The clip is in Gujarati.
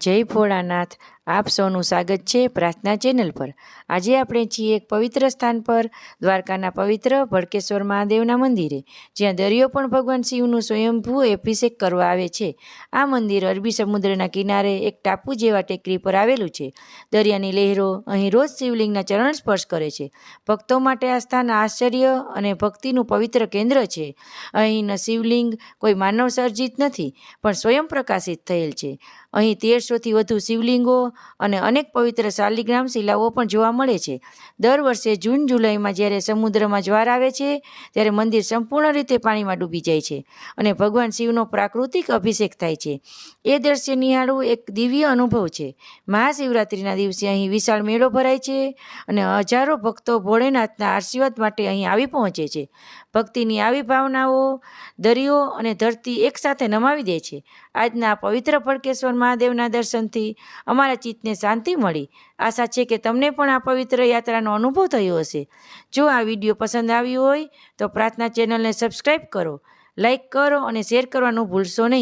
જય ભોળાનાથ આપ સૌનું સ્વાગત છે પ્રાર્થના ચેનલ પર. આજે આપણે છીએ એક પવિત્ર સ્થાન પર, દ્વારકાના પવિત્ર ભડકેશ્વર મહાદેવના મંદિરે, જ્યાં દરિયો પણ ભગવાન શિવનું સ્વયંભૂ અભિષેક કરવા આવે છે. આ મંદિર અરબી સમુદ્રના કિનારે એક ટાપુ જેવા ટેકરી પર આવેલું છે. દરિયાની લહેરો અહીં રોજ શિવલિંગના ચરણ સ્પર્શ કરે છે. ભક્તો માટે આ સ્થાન આશ્ચર્ય અને ભક્તિનું પવિત્ર કેન્દ્ર છે. અહીંનો શિવલિંગ કોઈ માનવ સર્જિત નથી, પણ સ્વયં પ્રકાશિત થયેલ છે. અહીં તેરસોથી વધુ શિવલિંગો અને અનેક પવિત્ર શાલિગ્રામ શિલાઓ પણ જોવા મળે છે. દર વર્ષે જૂન, જુલાઈમાં જ્યારે સમુદ્રમાં જ્વાર આવે છે, ત્યારે મંદિર સંપૂર્ણ રીતે પાણીમાં ડૂબી જાય છે અને ભગવાન શિવનો પ્રાકૃતિક અભિષેક થાય છે. એ દ્રશ્ય નિહાળવું એક દિવ્ય અનુભવ છે. મહાશિવરાત્રિના દિવસે અહીં વિશાળ મેળો ભરાય છે અને હજારો ભક્તો ભોળેનાથના આશીર્વાદ માટે અહીં આવી પહોંચે છે. ભક્તિની આવી ભાવનાઓ દરિયો અને ધરતી એકસાથે નમાવી દે છે. આજના પવિત્ર પડકેશ્વર મહાદેવના દર્શનથી અમારા ચિત્તને શાંતિ મળી. આશા છે કે તમને પણ આ પવિત્ર યાત્રાનો અનુભવ થયો હશે. જો આ વીડિયો પસંદ આવ્યો હોય તો પ્રાર્થના ચેનલને સબસ્ક્રાઈબ કરો લાઈક કરો અને શેર કરવાનું ભૂલશો નહીં.